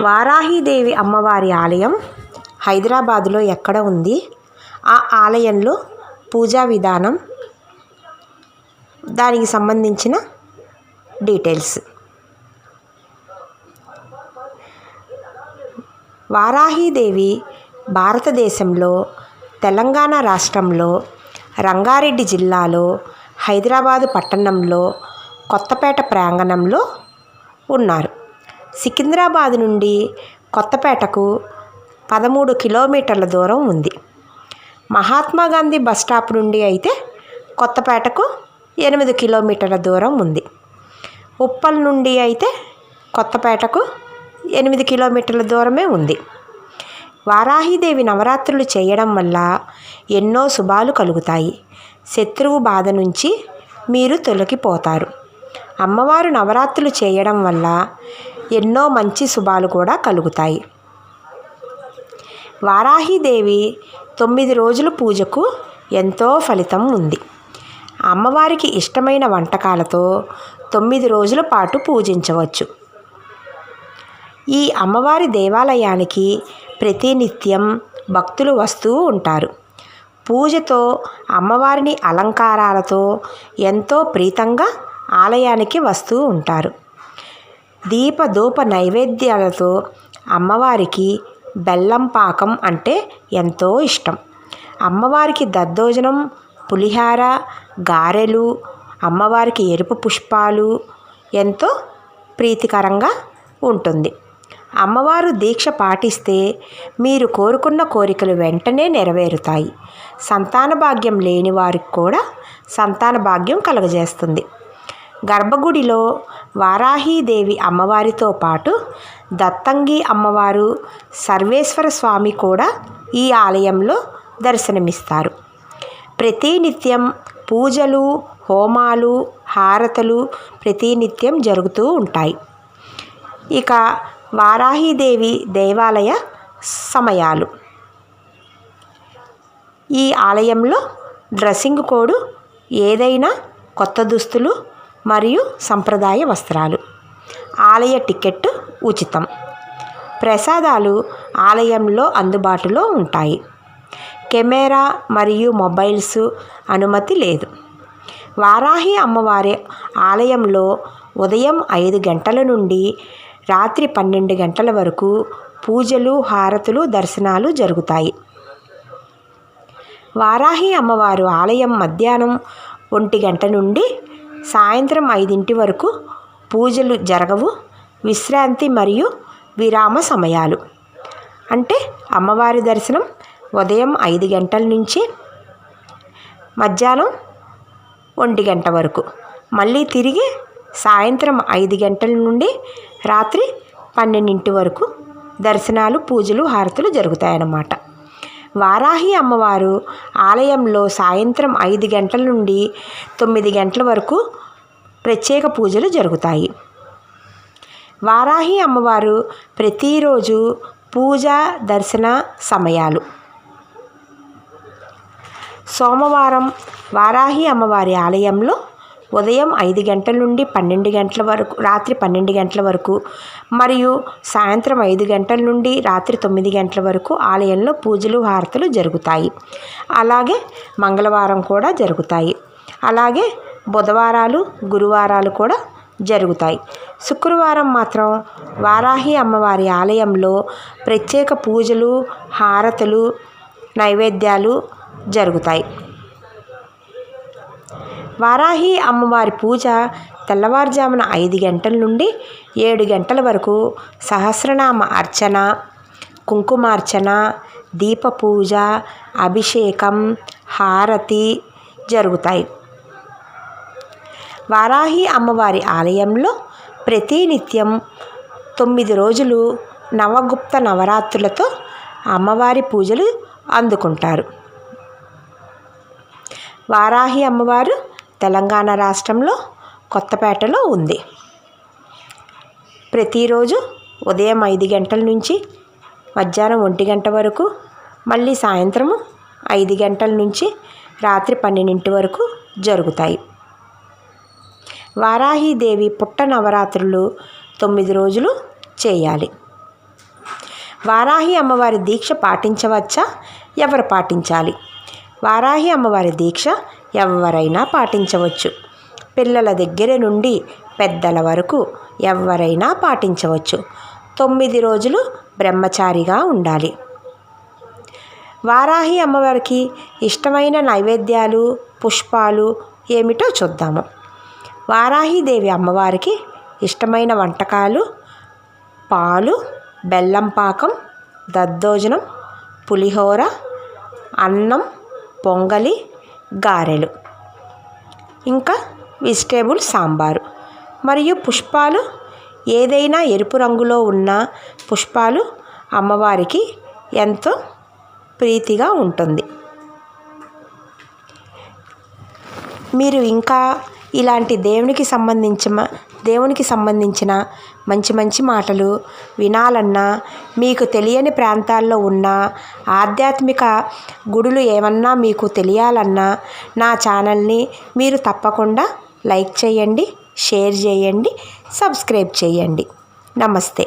వారాహీదేవి అమ్మవారి ఆలయం హైదరాబాదులో ఎక్కడ ఉంది? ఆ ఆలయంలో పూజా విధానం దానికి సంబంధించిన డీటెయిల్స్. వారాహీదేవి భారతదేశంలో తెలంగాణ రాష్ట్రంలో రంగారెడ్డి జిల్లాలో హైదరాబాదు పట్టణంలో కొత్తపేట ప్రాంగణంలో ఉన్నారు. సికింద్రాబాద్ నుండి కొత్తపేటకు పదమూడు కిలోమీటర్ల దూరం ఉంది. మహాత్మా గాంధీ బస్ స్టాప్ నుండి అయితే కొత్తపేటకు ఎనిమిది కిలోమీటర్ల దూరం ఉంది. ఉప్పల్ నుండి అయితే కొత్తపేటకు ఎనిమిది కిలోమీటర్ల దూరమే ఉంది. వారాహీదేవి నవరాత్రులు చేయడం వల్ల ఎన్నో శుభాలు కలుగుతాయి. శత్రువు బాధ నుంచి మీరు తొలగిపోతారు. అమ్మవారు నవరాత్రులు చేయడం వల్ల ఎన్నో మంచి శుభాలు కూడా కలుగుతాయి. వారాహీదేవి తొమ్మిది రోజుల పూజకు ఎంతో ఫలితం ఉంది. అమ్మవారికి ఇష్టమైన వంటకాలతో తొమ్మిది రోజుల పాటు పూజించవచ్చు. ఈ అమ్మవారి దేవాలయానికి ప్రతినిత్యం భక్తులు వస్తూ ఉంటారు. పూజతో అమ్మవారిని అలంకారాలతో ఎంతో ప్రీతంగా ఆలయానికి వస్తూ ఉంటారు. దీపధూప నైవేద్యాలతో అమ్మవారికి బెల్లం పాకం అంటే ఎంతో ఇష్టం. అమ్మవారికి దద్దోజనం పులిహార గారెలు అమ్మవారికి ఎరుపు పుష్పాలు ఎంతో ప్రీతికరంగా ఉంటుంది. అమ్మవారు దీక్ష పాటిస్తే మీరు కోరుకున్న కోరికలు వెంటనే నెరవేరుతాయి. సంతాన భాగ్యం లేని వారికి కూడా సంతాన భాగ్యం కలుగజేస్తుంది. గర్భగుడిలో వారాహీదేవి అమ్మవారితో పాటు దత్తంగి అమ్మవారు సర్వేశ్వర స్వామి కూడా ఈ ఆలయంలో దర్శనమిస్తారు. ప్రతినిత్యం పూజలు హోమాలు హారతలు ప్రతినిత్యం జరుగుతూ ఉంటాయి. ఇక వారాహీదేవి దేవాలయ సమయాలు. ఈ ఆలయంలో డ్రెస్సింగ్ కోడ్ ఏదైనా కొత్త దుస్తులు మరియు సంప్రదాయ వస్త్రాలు. ఆలయ టికెట్ ఉచితం. ప్రసాదాలు ఆలయంలో అందుబాటులో ఉంటాయి. కెమెరా మరియు మొబైల్స్ అనుమతి లేదు. వారాహి అమ్మవారి ఆలయంలో ఉదయం ఐదు గంటల నుండి రాత్రి పన్నెండు గంటల వరకు పూజలు హారతులు దర్శనాలు జరుగుతాయి. వారాహి అమ్మవారు ఆలయం మధ్యాహ్నం ఒంటి గంట నుండి సాయంత్రం ఐదింటి వరకు పూజలు జరగవు విశ్రాంతి మరియు విరామ సమయాలు. అంటే అమ్మవారి దర్శనం ఉదయం ఐదు గంటల నుంచి మధ్యాహ్నం ఒంటి గంట వరకు. మళ్ళీ తిరిగి సాయంత్రం ఐదు గంటల నుండి రాత్రి పన్నెండింటి వరకు దర్శనాలు పూజలు హారతులు జరుగుతాయన్నమాట. వారాహి అమ్మవారు ఆలయంలో సాయంత్రం ఐదు గంటల నుండి తొమ్మిది గంటల వరకు ప్రత్యేక పూజలు జరుగుతాయి. వారాహి అమ్మవారు ప్రతిరోజు పూజ దర్శన సమయాలు. సోమవారం వారాహి అమ్మవారి ఆలయంలో ఉదయం ఐదు గంటల నుండి పన్నెండు గంటల వరకు రాత్రి పన్నెండు గంటల వరకు మరియు సాయంత్రం ఐదు గంటల నుండి రాత్రి తొమ్మిది గంటల వరకు ఆలయంలో పూజలు హారతలు జరుగుతాయి. అలాగే మంగళవారం కూడా జరుగుతాయి. అలాగే బుధవారాలు గురువారాలు కూడా జరుగుతాయి. శుక్రవారం మాత్రం వారాహి అమ్మవారి ఆలయంలో ప్రత్యేక పూజలు హారతలు నైవేద్యాలు జరుగుతాయి. వారాహి అమ్మవారి పూజ తెల్లవారుజామున ఐదు గంటల నుండి ఏడు గంటల వరకు సహస్రనామ అర్చన కుంకుమార్చన దీప పూజ అభిషేకం హారతి జరుగుతాయి. వారాహి అమ్మవారి ఆలయంలో ప్రతినిత్యం తొమ్మిది రోజులు నవగుప్త నవరాత్రులతో అమ్మవారి పూజలు అందుకుంటారు. వారాహి అమ్మవారు తెలంగాణ రాష్ట్రంలో కొత్తపేటలో ఉంది. ప్రతిరోజు ఉదయం ఐదు గంటల నుంచి మధ్యాహ్నం ఒంటి గంట వరకు మళ్ళీ సాయంత్రము ఐదు గంటల నుంచి రాత్రి పన్నెండింటి వరకు జరుగుతాయి. వారాహీదేవి పుట్ట నవరాత్రులు తొమ్మిది రోజులు చేయాలి. వారాహి అమ్మవారి దీక్ష పాటించవచ్చా? ఎవరు పాటించాలి? వారాహి అమ్మవారి దీక్ష ఎవరైనా పాటించవచ్చు. పిల్లల దగ్గర నుండి పెద్దల వరకు ఎవరైనా పాటించవచ్చు. తొమ్మిది రోజులు బ్రహ్మచారిగా ఉండాలి. వారాహి అమ్మవారికి ఇష్టమైన నైవేద్యాలు పుష్పాలు ఏమిటో చూద్దాము. వారాహిదేవి అమ్మవారికి ఇష్టమైన వంటకాలు పాలు బెల్లం పాకం దద్దోజనం పులిహోర అన్నం పొంగలి గారెలు ఇంకా వెజిటేబుల్ సాంబారు మరియు పుష్పాలు. ఏదైనా ఎరుపు రంగులో ఉన్న పుష్పాలు అమ్మవారికి ఎంతో ప్రీతిగా ఉంటుంది. మీరు ఇంకా ఇలాంటి దేవునికి సంబంధించిన దేవునికి సంబంధించిన మంచి మంచి మాటలు వినాలన్నా మీకు తెలియని ప్రాంతాల్లో ఉన్న ఆధ్యాత్మిక గుడులు ఏమన్నా మీకు తెలియాలన్నా నా ఛానల్ని మీరు తప్పకుండా లైక్ చేయండి షేర్ చేయండి సబ్స్క్రైబ్ చేయండి. నమస్తే.